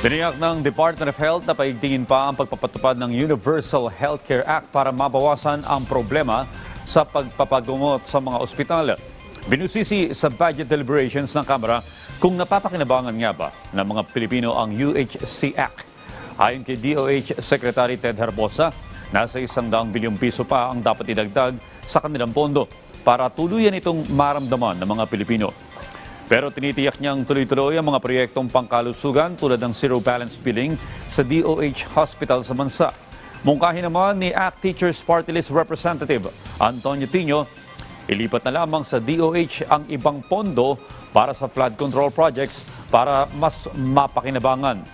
Biniyak ng Department of Health na paigtingin pa ang pagpapatupad ng Universal Healthcare Act para mabawasan ang problema sa pagpapagamot sa mga ospital. Binusisi sa budget deliberations ng Kamara kung napapakinabangan nga ba ng mga Pilipino ang UHC Act. Ayon kay DOH Secretary Ted Herbosa, nasa isang daang bilyong piso pa ang dapat idagdag sa kanilang pondo para tuluyan itong maramdaman ng mga Pilipino. Pero tinitiyak niyang tuloy-tuloy ang mga proyektong pangkalusugan tulad ng zero balance billing sa DOH Hospital sa bansa. Mungkahin naman ni ACT Teachers Party List Representative Antonio Tino, ilipat na lamang sa DOH ang ibang pondo para sa flood control projects para mas mapakinabangan.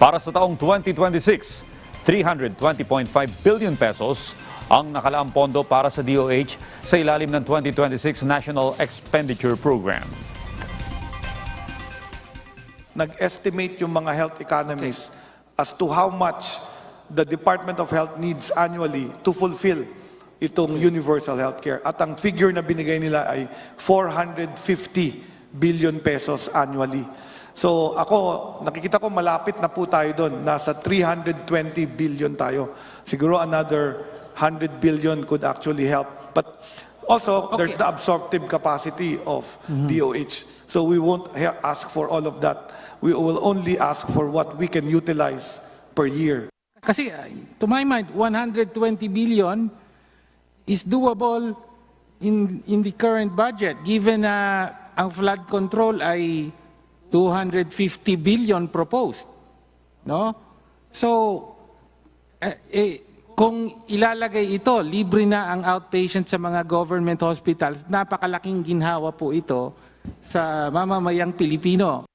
Para sa taong 2026, 320.5 billion pesos ang nakalaang pondo para sa DOH sa ilalim ng 2026 National Expenditure Program. Nag-estimate yung mga health economists as to how much the Department of Health needs annually to fulfill itong universal healthcare. At ang figure na binigay nila ay 450 billion pesos annually. So ako, nakikita ko malapit na po tayo doon. Nasa 320 billion tayo. Siguro another 100 billion could actually help. But also, there's the absorptive capacity of DOH. So we won't ha- ask for all of that. We will only ask for what we can utilize per year. Kasi uh, to my mind, 120 billion is doable in in the current budget given na ang flood control ay 250 billion proposed. No? So eh, eh, kung ilalagay ito, libre na ang outpatient sa mga government hospitals, napakalaking ginhawa po ito sa mamamayang Pilipino.